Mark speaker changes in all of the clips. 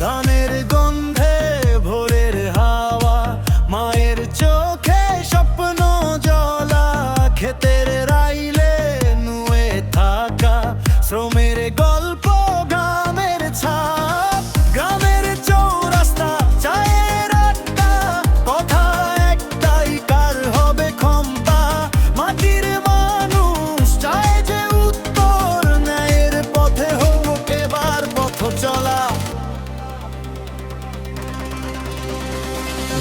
Speaker 1: ধানের গন্ধে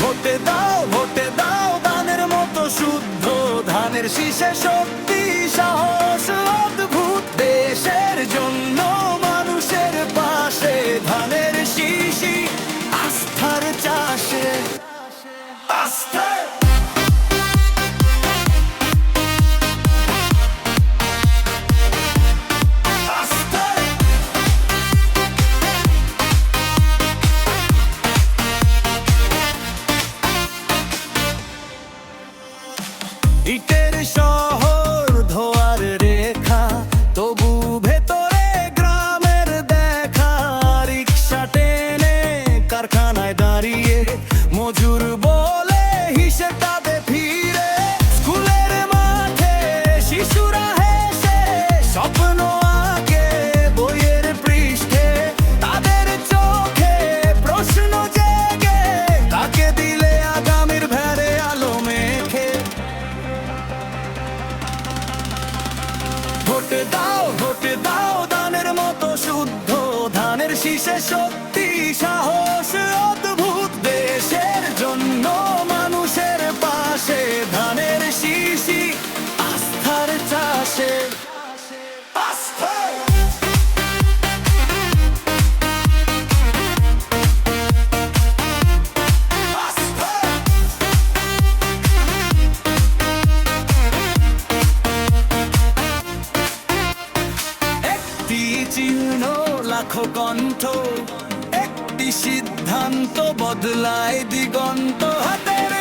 Speaker 1: ভোটে দাও ভোটে দাও দানের মতো শুদ্ধ ধানের শীষে শক্তি সাহস অদ্ভুত দেশের জন্য। y te ভোট দাও ভোট দাও, দানের মতো শুদ্ধ, ধানের শীষে সত্যি সাহস, অদ্ভুত দেশের জন্য মানুষের পাশে, ধানের শীষি আস্থার চাষে। একটি চিহ্ন লাখো কণ্ঠ। একটি সিদ্ধান্ত বদলায় দিগন্ত। হাতের